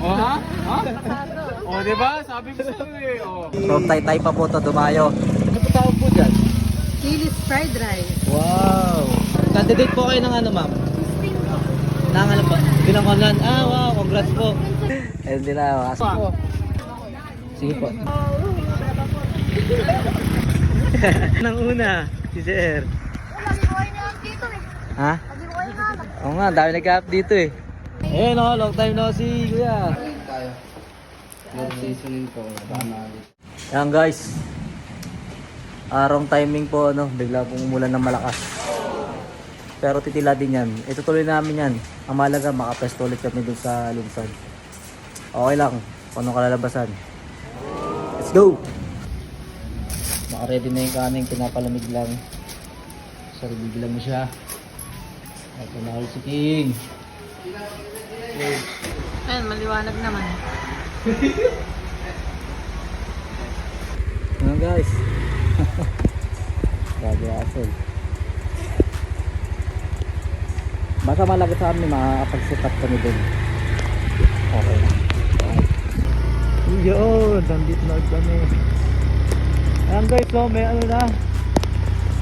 Oh, ha? Ha? Oh, di ba? Sabi ko sa'yo eh. Oh. From Taytay pa po to dumayo. Ano po tawag po dyan? Kilis fried rice. Wow! Candidate po kayo ng ano ma'am? Nang ano po? Pinangkonan. Ah, wow! Congrats po. Ayun din na. Aso po. Sige po. Nang una, si Sir. Ha? Oo nga, dami nag-up dito eh. Eh no, long time no see, kuya. Yung seasoning po, Yan guys. Arong timing po ano, bigla pong umulan ng malakas. Pero titila din yan. Itutuloy namin yan. Ang mahalaga, makapesto ulit kami dun sa Lumsan. Okay lang, kung anong kalalabasan. Let's go! Naka-ready na yung kanin, pinapalamig lang. Sorry, bigla mo siya. Ito na si King. Ayun, maliwanag naman. Ano guys? Grabe asol. Basta malaga sa amin, makakapag-set up kami dun. Okay na. Yun, nandito na kami. Ayan guys, so may ano na.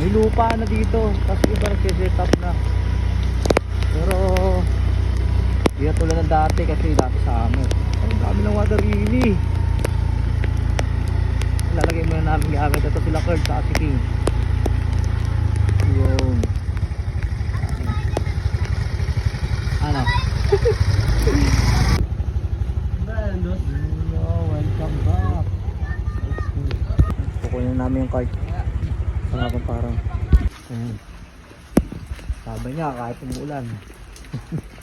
May lupa na dito. Tapos iba nag-set up na. Pero, di na tulad ng dati kasi dati sa amin. Ang dami ng water lily lalagay muna namin gamit. Ito sila Kurt sa si King. Yun. Ano? Hello, welcome back kukunin namin yung card. Sa nga parang Ayan. sabi niya kahit umuulan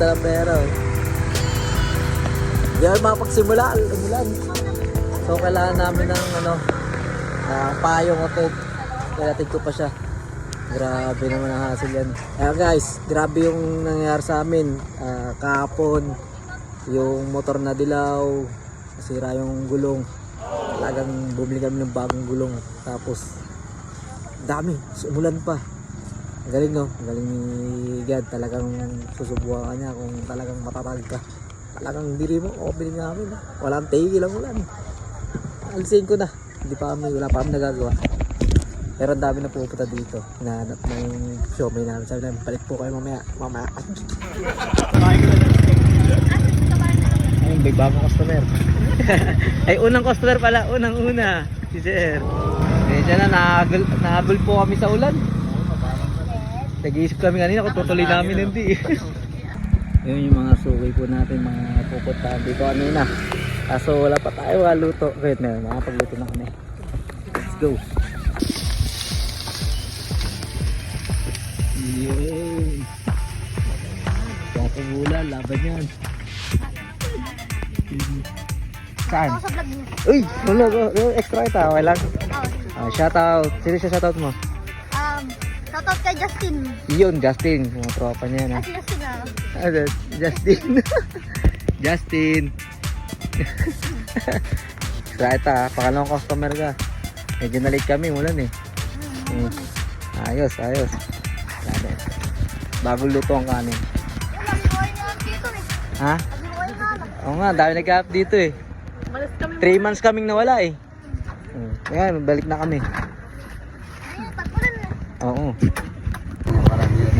Ng pera. oh. Hindi ako makapagsimula. Umulan. So kailangan namin ng ano, ah, payong o tape. Kaya ko pa siya. Grabe naman ang hassle yan. Kaya guys, grabe yung nangyayari sa amin. Ah, kahapon, yung motor na dilaw, nasira yung gulong. Talagang bumili kami ng bagong gulong. Tapos, dami. Umulan pa. Galing no, galing ni God. Talagang susubukan ka niya kung talagang matatag ka. Talagang diri mo, o bilhin namin. No? Walang tigil ang ulan. Alisin ko na. Hindi pa kami, wala pa kami nagagawa. Pero ang dami na pupunta dito. Hinahanap na yung siomay namin. Sabi namin, balik po kayo mamaya. Mamaya. Ayun, may bagong customer. Ay, unang customer pala. Unang una. Si Sir. Kaya na, nahabol po kami sa ulan. Nag-iisip kami kanina kung tutuloy namin hindi. Yun yung mga suki po natin, mga pupuntahan dito kanina. Kaso wala pa tayo luto. Wait na, makapagluto na kami. Let's go. Yay! Papagulan, laban yan. Saan? Uy! Wala, wala, extra ita, okay lang. Oh, Ah, shoutout. Sino siya shoutout mo? Shoutout kay Justin. Yun, Justin. Mga tropa niya na. Ah, si Justin ah. Ano, Justin. Justin. Right ah, pangalawang customer ka. Medyo na-late kami, mulan eh. Mm. Ayos, ayos. Grabe. Bagong luto ang kanin. Eh. Ha? Na. Oo nga, dami nag-up dito eh. Malas kami 3 months kaming nawala eh. Mm. Ayan, balik na kami. Oo.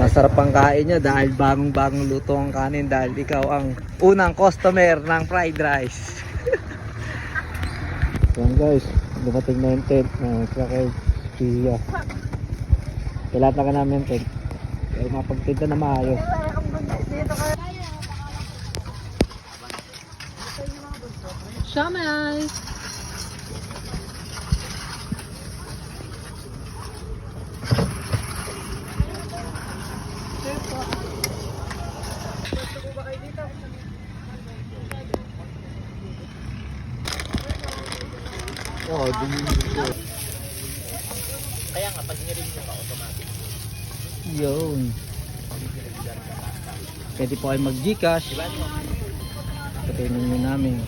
Masarap ang kain niya dahil bagong-bagong luto ang kanin dahil ikaw ang unang customer ng fried rice. Yan guys, dumating na yung tent uh, kay Pia. Kailangan ka namin tent. Kaya mapagtinda na maayos. Wala kang buntis dito ka. Siomay! Oh, dito. Kaya nga, pag nirin mo pa automatic. Yun. Pwede po kayo mag-gcash. Patayin nyo namin.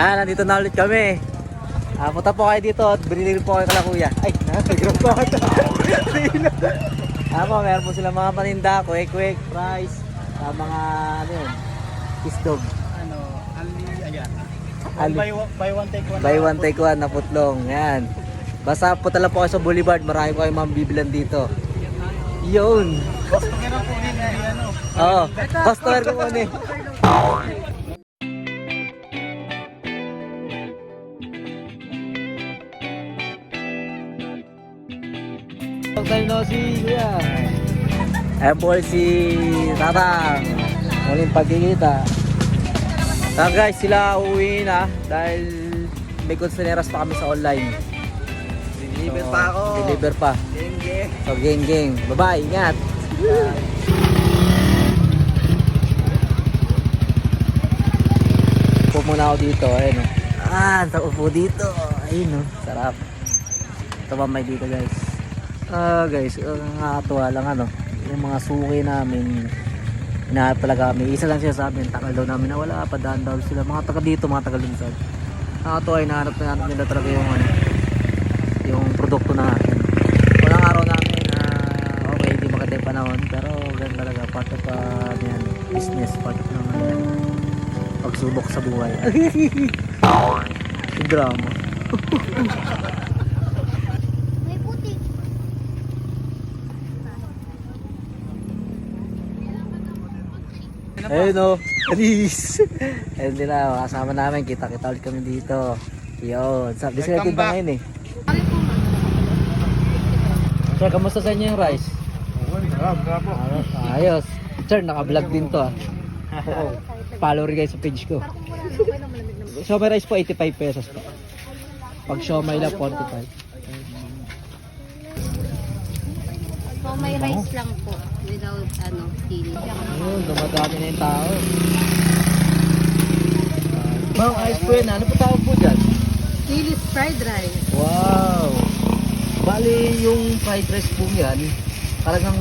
Ah, nandito na ulit kami. Ah, punta po kayo dito at binili po kayo kala kuya. Ay, nakagrab po ako. Ah, po, meron po sila mga paninda, quick quick, fries, ah, mga ano yun, isdog. Ano, ali, ayan. Ali. Buy, one- buy one, take one. Buy one, take one na putlong. Yan. Basta punta lang po kayo sa Boulevard, marami po kayong mabibilan dito. Yun. Customer ang kunin eh, ano. Oo. Customer ko muna eh. Huwag tayo no si Kuya. Ayan po si Tatang. Muling pagkikita. Ah guys, sila uuwi na dahil may consineras pa kami sa online. Deliver So, pa ako. Deliver pa. Genge. So, gang gang. Bye-bye. Ingat. Upo muna ako dito. Ayun o. Ah, sa upo dito. Ayun o. Sarap. Ito mamay dito guys. Ah guys, ang nakakatuwa lang ano. Yung mga suki namin. Hinahanap talaga kami. Isa lang siya sa amin. Tagal daw namin na wala. Padaan daw sila. Mga taga dito, mga taga lunsad. Nakakatuwa. Hinahanap na natin nila talaga yung ano. Yung produkto na natin. Walang araw namin na okay, hindi maganda yung panahon. Pero ganun talaga. Part of uh, yan, business. Part of naman yan. Pagsubok sa buhay. drama. May puti. Ayun o. Alis. Ayun nila. Kasama namin. Kita-kita ulit kami dito. Yun. Welcome din ba ngayon eh. Sir, kamusta sa inyo yung rice? Ayos. Sir, naka-vlog din to ah. Oo. Follow rin kayo sa page ko. Siomay rice po 85 pesos po. Pag siomay lang 45. So, may rice lang po. Without, ano, chili. Ayun, dumadami na yung tao. Ma'am, po yun. Ano po tawag po dyan? Chili's fried rice. Wow! Bali, yung fried rice po yan, talagang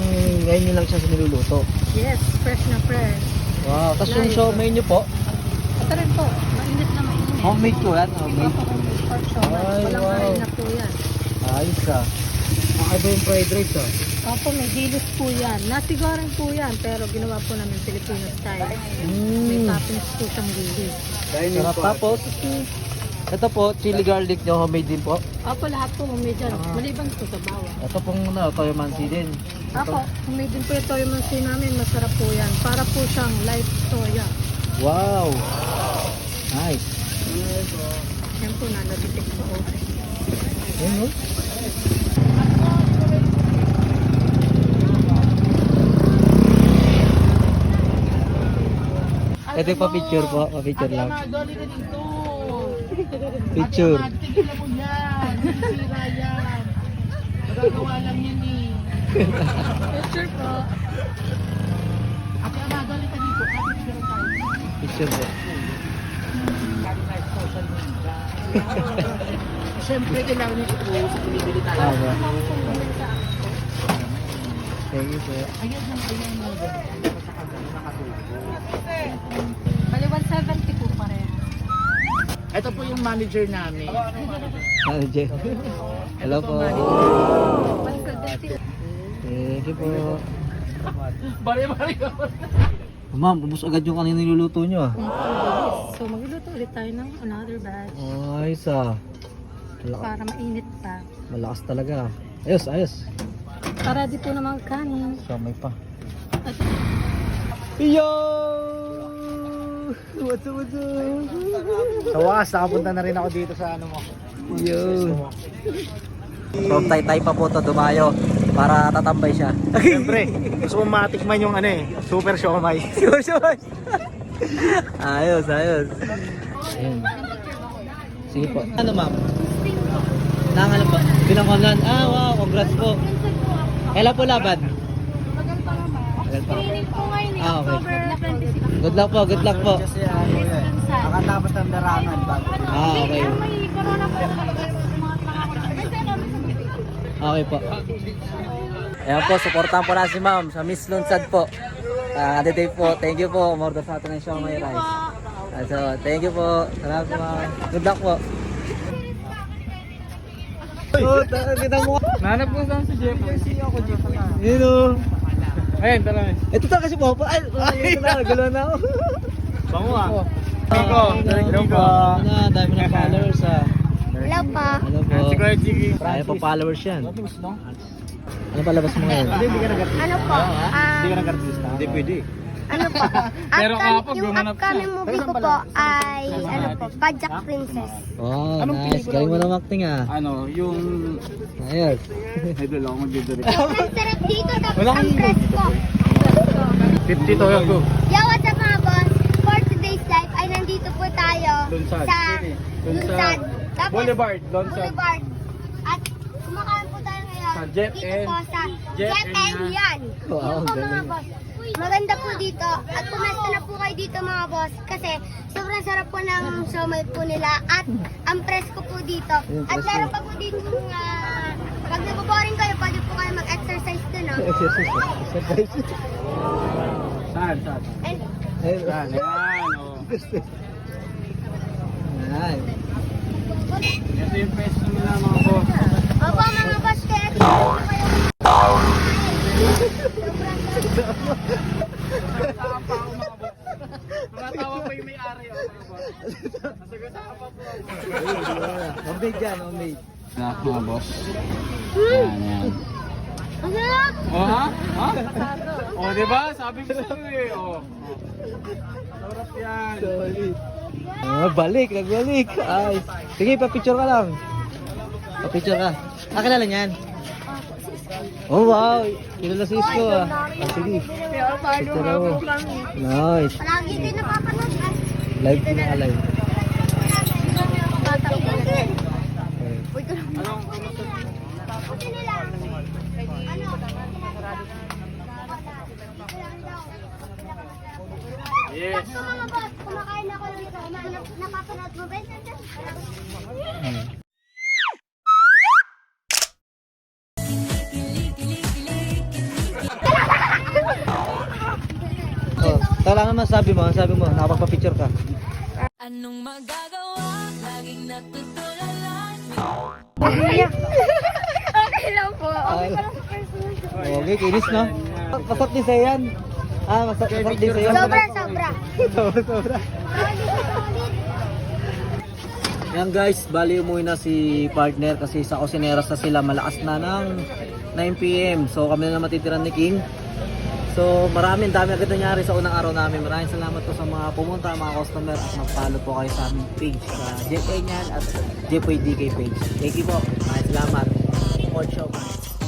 ngayon nyo lang siya sa niluluto. Yes, fresh na fresh. Wow! Tapos yung siomay nyo po, Ito rin po. Mainit na mainit. homemade ko yan. Homemade. Homemade pork. Ay, Walang wow. na po yan. Ayos ah. Makaiba yung fried rice ah. Opo, may gilis po yan. Nasigaran po yan, pero ginawa po namin Filipino style. May Mm. toppings po siyang gilis. Sarap tapos. Ito po, chili garlic nyo, homemade din po. Opo, lahat po homemade yan. Ah. Maliban po sa bawang. Ito pong ano, toyo mansi din. Ako, homemade din po yung mansi namin. Masarap po yan. Para po siyang light soya. Wow! Nice. Yan po, nalatitik po. Yun no? Ito pa picture po, pa picture lang. Picture. Tigilan mo yan. Sisira yan. Magagawa lang yan eh. Picture po. Ate Amado, halika dito. Ate, picture tayo. Picture po. Siyempre, kailangan nyo ito sa pinibili tayo. Tama. Thank you po. Ayan yung ayan mo. Sa kanya, nakatubo. Bali, 170 po pare. Ito po yung manager namin. Jay? Hello po. 170. Thank you po. Bari-bari ka. Ma'am, ubus agad yung kanina niluluto nyo ah. So, magluluto ulit tayo ng another batch. Ayos ah. Malakas, Para mainit pa. malakas talaga. Ayos, ayos. Para di po naman kanin. Samay pa. At Yo! What's up, what's up? Sa wakas, nakapunta na rin ako dito sa ano mo. Yo! From Taytay pa po to dumayo para tatambay siya. Siyempre, gusto mo matikman yung ano eh, super siomay. Sure, sure. ayos, ayos. Ayun. Sige po. Ano ma'am? Nang ano po? Pinangonan. Ah, wow. Congrats po. Kailan po laban? Tagal pa. po ngayon Ah, okay. October 26. Good luck po, good luck po. Kasi ano yan. Nakatapos ng larangan bago. Ah, okay. May corona po. Okay po. Ayan po, supportahan po natin si ma'am sa Miss Lunsad po. Uh, Ate Dave po, thank you po. Umorder sa atin ng show may rice. Ah, so, thank you po. Salamat po ma'am. Good luck po. Oh, ta- kita mo. Nanap ko saan si Jeff. Ako Jeff. Yun o. Ayun, tara. Ito ta kasi po. Ay, ay, ito na. Galo na ako. Bango ah. Hello po. Ano na, dami na followers ah. Hello po. Ano po? Si Kuya Jiggy. Dami po followers yan. Ano palabas mo ngayon? Ano po? Um, nag-artista. Hindi pwede. Ano po? Pero kapag yung gumanap upcoming movie ko po ay ano po, Pajak Princess. Oh, nice. Galing mo na acting ah. Ano, yung... Ayos. Idol ako mag-direct. Ang sarap dito tapos Wala ang kang- presko. 50 to yung go. Yo, what's up mga boss? For today's live ay nandito po tayo Lunsad. sa Lunsad. Lunsad. Tapos, Boulevard, Lunsad. Boulevard. Ngayon Sa Jeff dito and- po sa Jeff Jeff, and and Yan. Yan. Wow, po mga galing. boss. Maganda po dito at pumesto na po kayo dito mga boss kasi sobrang sarap po ng siomay po nila at ang presko po dito. At presko. meron pa po dito uh, pag naboboring kayo, pwede po kayo mag-exercise dun. No? Exercise. Exercise. Saan, saan? And Ayun. Saan? Yan, oh. Nice. Ito yung pesto nila mga boss. Opo mga boss, kaya dito po kayo. Tumatawa pa yung may-ari, oh, mga boss. Nasagasama pa po. Homemade yan, homemade. Snack mga boss. Yan, yan. Ang sarap! Oh, ha? Ha? Oh, di ba? Sabi ko sa'yo eh. Oh. Sarap yan. Solid. Ah, balik, nagbalik. Ay. Sige, pa-picture ka lang. Pa-picture ka. Ah, kilala niyan? Oh, wow. Kilala si Isko ah. Ah, sige. Picture ako. Nice. Palagi din napapanood. ah. Live na live. Sabi mo, sabi mo, nakapagpa-picture ka. Anong magagawa? Laging natutulalan Okay lang po. Okay lang Okay, kinis no? Masarap din sa'yo yan. Ah, masarap, masarap din sa'yo. Sobra, sobra. sobra, sobra. Yan guys, bali umuwi na si partner kasi sa Cosineros na sila malakas na ng 9pm. So kami na matitiran ni King. So maraming dami agad nangyari sa unang araw namin. Maraming salamat po sa mga pumunta, mga customer at mag-follow po kayo sa aming page sa Nyan at JPDK page. Thank you po. Maraming salamat. Guys.